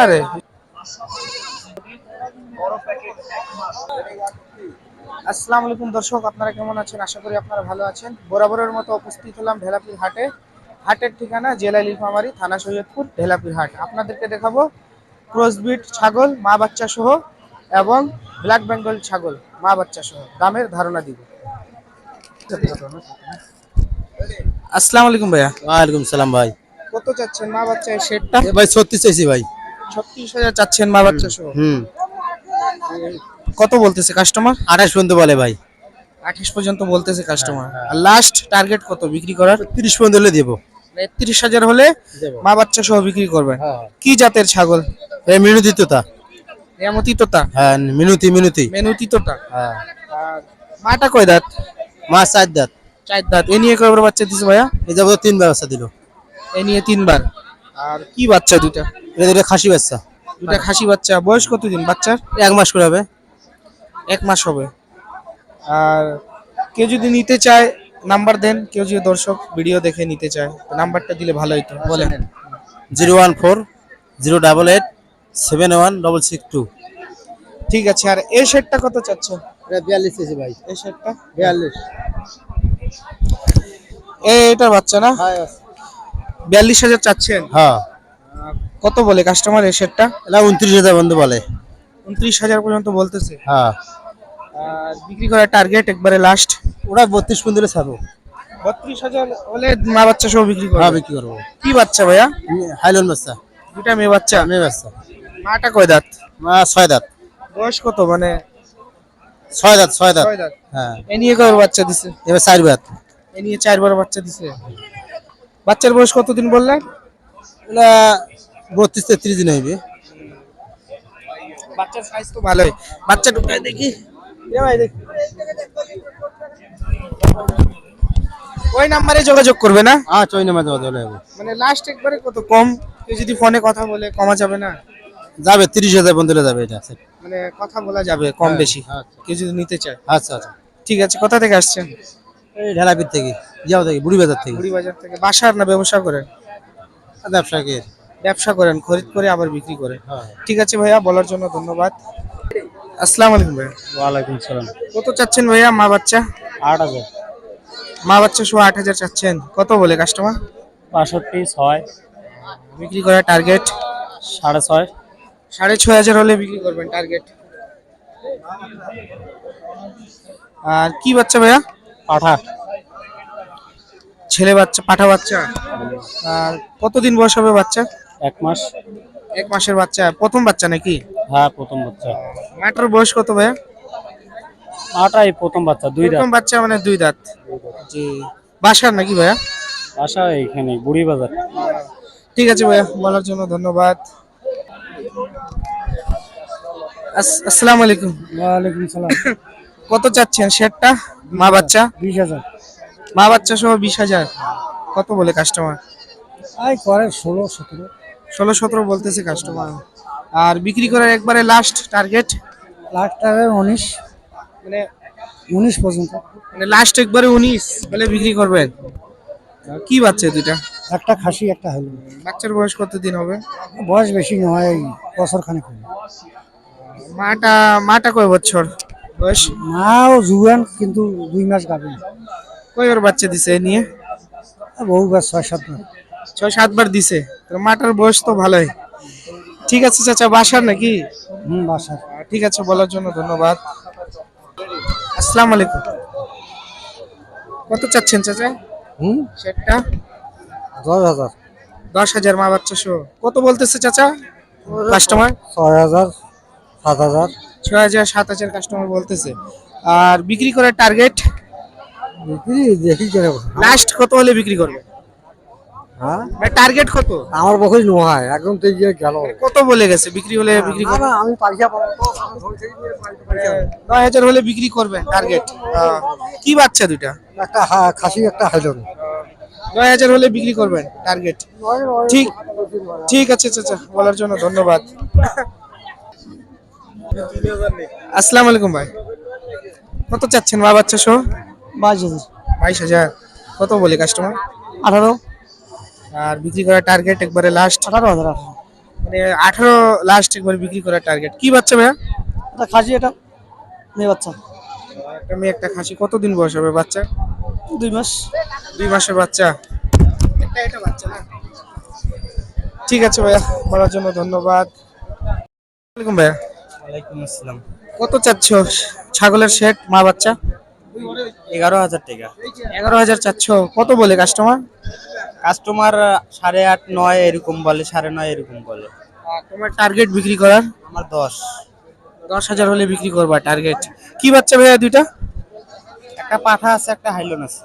আরে। আসসালামু আলাইকুম দর্শক, আপনারা কেমন আছেন? আশা করি আপনারা ভালো আছেন। বরাবরের মতো উপস্থিত হলাম ঢেলাপির হাটে। হাটের ঠিকানা জেলা লিলফামারী থানা সৈয়দপুর ঢেলাপির হাট। আপনাদেরকে দেখাবো ক্রসবিট ছাগল মা বাচ্চা সহ এবং ব্ল্যাক বেঙ্গল ছাগল মা বাচ্চা সহ। দামের ধারণা দিব। আসসালামু আলাইকুম ভাইয়া। ওয়ালাইকুম সালাম ভাই। কত চাচ্ছেন মা বাচ্চা সেটটা ভাই সত্যি চাইছি ভাই। ছত্রিশ হাজার চাচ্ছেন মা বাচ্চা সহ? হুম। কত বলতেছে কাস্টমার আঠাশ পর্যন্ত বলে ভাই। আঠাশ পর্যন্ত বলতেছে কাস্টমার আর লাস্ট টার্গেট কত? বিক্রি করার? তিরিশ পর্যন্ত দেবো। একত্রিশ হাজার হলে মা বাচ্চা সহ বিক্রি করবেন। হ্যাঁ কি জাতের ছাগল? মিনুতি তোতা। এমতি তোতা? হ্যাঁ মিনুতি মিনুতি। মেনুতি তোতা। হ্যাঁ। মাটা কয় দাঁত? মাছ চার দাঁত। চার দাঁত। এ নিয়ে কয়বার বাচ্চা দিছে ভাইয়া? এই যাব তিন ব্যবস্থা দিল। এ নিয়ে তিনবার। আর কি বাচ্চা দুইটা? এটা দুটো খাসি বাচ্চা। দুটা খাসি বাচ্চা। বয়স কতদিন বাচ্চার? এক মাস করে হবে। এক মাস হবে। আর কেউ যদি নিতে চায় নাম্বার দেন কেউ যদি দর্শক ভিডিও দেখে নিতে চায় নাম্বারটা দিলে ভালো হতো বলেন zero one four zero double eight seven one double six two. ঠিক আছে আর এই সেটটা কত চাচ্ছেন? এটা বিয়াল্লিশ চাইছি ভাই। এই সেটটা বিয়াল্লিশ। এটা বাচ্চা না? বিয়াল্লিশ হাজার চাচ্ছেন? হ্যাঁ। কত বলে কাস্টমার এই সেটটা এটা উনত্রিশ হাজার বন্ধু বলে। উনত্রিশ হাজার পর্যন্ত বলতেছে? হ্যাঁ। বিক্রি করার টার্গেট একবারে লাস্ট ওরা বত্রিশ পর্যন্ত হলে ছাড়বো। বত্রিশ হাজার হলে মা বাচ্চা সহ বিক্রি হ্যাঁ করবে বিক্রি করব। কি বাচ্চা ভাইয়া? হাইলন বাচ্চা। দুটা মেয়ে বাচ্চা? মেয়ে বাচ্চা। মাটা কয় দাঁত? মা ছয় দাঁত। বয়স কত? মানে ছয় দাঁত ছয় দাঁত। হ্যাঁ। এ নিয়ে কয় বাচ্চা দিছে? এবার চার দাঁত এ নিয়ে চারবার বাচ্চা দিছে। বাচ্চার বয়স কতদিন বললেন? এগুলা বত্রিশ তেত্রিশ দিন হইবে। বাচ্চার সাইজ তো ভালোই। বাচ্চা ঢুকায় দেখি। ওই নাম্বারে যোগাযোগ করবে না? হ্যাঁ চই নামে যাওয়া যাবে মানে লাস্ট একবারে কত কম? কেউ যদি ফোনে কথা বলে কমা যাবে না? যাবে তিরিশ হাজার বন্ধুরা যাবে এটা মানে কথা বলা যাবে কম বেশি। আচ্ছা কেউ যদি নিতে চায়। আচ্ছা আচ্ছা। ঠিক আছে কোথা থেকে আসছেন? এই ঢেলাপির থেকে যাও থেকে বুড়ি বাজার থেকে। বুড়ি বাজার থেকে। বাসার না ব্যবসা করেন? ব্যবসাকের ব্যবসা করেন খরিদ করে আবার বিক্রি করে হ্যাঁ। ঠিক আছে ভাইয়া বলার জন্য ধন্যবাদ। আসসালামু আলাইকুম ভাইয়া। ওয়ালাইকুম সালাম। কত চাচ্ছেন ভাইয়া মা বাচ্চা? আট হাজার। মা বাচ্চা সহ আট হাজার চাচ্ছেন। কত বলে কাস্টমার বাষট্টি ছয়। বিক্রি করার টার্গেট সাড়ে ছয়। সাড়ে ছয় হাজার হলে বিক্রি করবেন টার্গেট আর কি বাচ্চা ভাইয়া? পাঠা। ছেলে বাচ্চা পাঠা বাচ্চা। আর কতদিন বয়স হবে বাচ্চা? এক মাস। এক মাসের বাচ্চা। প্রথম বাচ্চা নাকি? হ্যাঁ প্রথম বাচ্চা। মাটার বয়স কত ভাইয়া? আটাই প্রথম বাচ্চা দুই প্রথম বাচ্চা মানে দুই দাঁত। জি। বাসার নাকি ভাইয়া? বাসা এইখানে বুড়ি বাজার ঠিক আছে ভাইয়া বলার জন্য ধন্যবাদ। আস- আসসালামু আলাইকুম। ওয়ালাইকুম সালাম। কত চাচ্ছেন শেয়ারটা মা বাচ্চা? বিশ হাজার। মা বাচ্চা সহ বিশ হাজার। কত বলে কাস্টমার আই করে ষোলো সতেরো। ষোলো সতেরো বলতেছে কাস্টমার আর বিক্রি করার একবারে লাস্ট টার্গেট লাখ টাকা উনিশ। মানে উনিশ পর্যন্ত। মানে লাস্ট একবারে উনিশ বলে বিক্রি করবেন? কি বাচ্চা দুইটা? একটা খাসি একটা হলো বাচ্চার বয়স কত দিন হবে? বয়স বেশি নয় বছর খানিক মাটা মাটা কয় বছর বয়স? মাও জুয়ান কিন্তু দুই মাস গাবে কয়বার বাচ্চা দিছে এ নিয়ে? বহুবার ছয় সাত মাস ছয় সাতবার দিছে। তো মাটার বয়স তো ভালোই। ঠিক আছে চাচা বাসার নাকি? হুম বাসার। ঠিক আছে বলার জন্য ধন্যবাদ। আসসালামু আলাইকুম কত চাচ্ছেন চাচা? হুম? সেটটা দশ হাজার। দশ হাজার মা বাচ্চা সহ। কত বলতেছে চাচা? কাস্টমার ছয় হাজার সাত হাজার। ছয় হাজার সাত হাজার কাস্টমার বলতেছে। আর বিক্রি করার টার্গেট বিক্রি দেখি লাস্ট কত হলে বিক্রি করবে? হ্যাঁ? টার্গেট কত? আমার বকরি নয় একদম গিয়ে গেল। কত বলে গেছে? বিক্রি হলে বিক্রি করবে আমি পারিয়া পাবো নয় হাজার হলে বিক্রি করবেন টার্গেট কি বাচ্চা দুইটা? একটা হা- খাসি একটা হাইলন নয় হাজার হলে বিক্রি করবেন টার্গেট ঠিক ঠিক আছে চাচা বলার জন্য ধন্যবাদ। আসসালামু আলাইকুম ভাই। কত চাচ্ছেন মা বাচ্চা সহ? বাইশ হাজার। বাইশ হাজার। কত বলে কাস্টমার আঠারো। আর বিক্রি করার টার্গেট একবারে লাস্ট আঠারো হাজার মানে আঠারো লাস্ট একবার বিক্রি করার টার্গেট কি বাচ্চা ভাইয়া? এটা খাসি এটা মেয়ে বাচ্চা। একটা মেয়ে একটা খাসি। কতদিন বয়স হবে বাচ্চা দুই মাস। দুই মাসের বাচ্চা। একটা এটা বাচ্চা না? ঠিক আছে ভাইয়া বলার জন্য ধন্যবাদ। ওয়ালাইকুম ভাইয়া। ওয়ালাইকুম আসসালাম। কত চাচ্ছ? ছাগলের সেট মা বাচ্চা? এগারো হাজার টাকা। এগারো হাজার চাচ্ছ। কত বলে কাস্টমার কাস্টমার সাড়ে আট নয় এরকম বলে সাড়ে নয় এরকম বলে। তোমার টার্গেট বিক্রি করার? আমার দশ। দশ হাজার হলে বিক্রি করবা টার্গেট কি বাচ্চা ভাইয়া দুইটা? একটা পাঠা আছে একটা হাইলন আছে।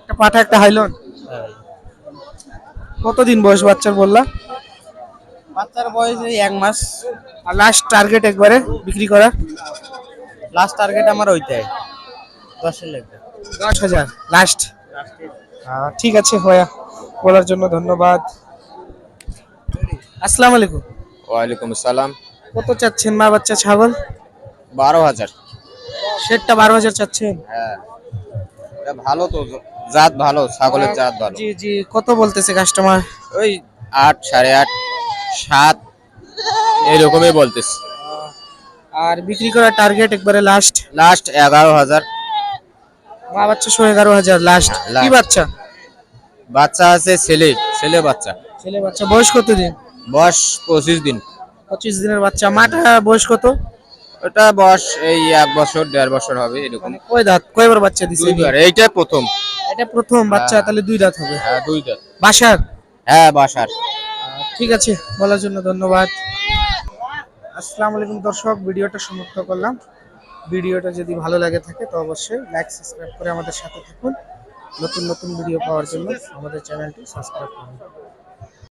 একটা পাঠা একটা হাইলন? কতদিন বয়স বাচ্চার বললা? বাচ্চার বয়স এই এক মাস। আর লাস্ট টার্গেট একবারে বিক্রি করা লাস্ট টার্গেট আমার ওইটাই। দশের লাগবে দশ হাজার। লাস্ট ঠিক আছে ভাইয়া বলার জন্য ধন্যবাদ। আসসালামু আলাইকুম। ওয়ালাইকুম আসসালাম। কত চাচ্ছেন মা বাচ্চা ছাগল? বারো হাজার। সেটটা বারো হাজার চাচ্ছেন? হ্যাঁ। এটা ভালো তো জাত ভালো ছাগলের জাত ভালো। জি জি কত বলতেছে কাস্টমার ওই আট সাড়ে আট সাত এরকমই বলতেছে। আর বিক্রি করার টার্গেট একবারে লাস্ট লাস্ট এগারো হাজার। মা বাচ্চা সহ এগারো হাজার লাস্ট। কি বাচ্চা? বাচ্চা আছে ছেলে ছেলে বাচ্চা। ছেলে বাচ্চা বয়স কত দিন বয়স পঁচিশ দিন। পঁচিশ দিনের বাচ্চা মাটা বয়স কত? ওটা বয়স এই এক বছর দেড় বছর হবে এরকম। মানে কয় দাঁত? কয়বার বাচ্চা দিছে দুইবার এইটা প্রথম। এটা প্রথম বাচ্চা হ্যাঁ। তাহলে দুই দাঁত হবে। হ্যাঁ দুই দাঁত। বাসার? হ্যাঁ বাসার। ঠিক আছে বলার জন্য ধন্যবাদ। আসসালামু আলাইকুম দর্শক ভিডিওটা সমাপ্ত করলাম। ভিডিওটা যদি ভালো লাগে থাকে, তো অবশ্যই লাইক সাবস্ক্রাইব করে আমাদের সাথে থাকুন। নতুন নতুন ভিডিও পাওয়ার জন্য আমাদের চ্যানেলটি সাবস্ক্রাইব করুন।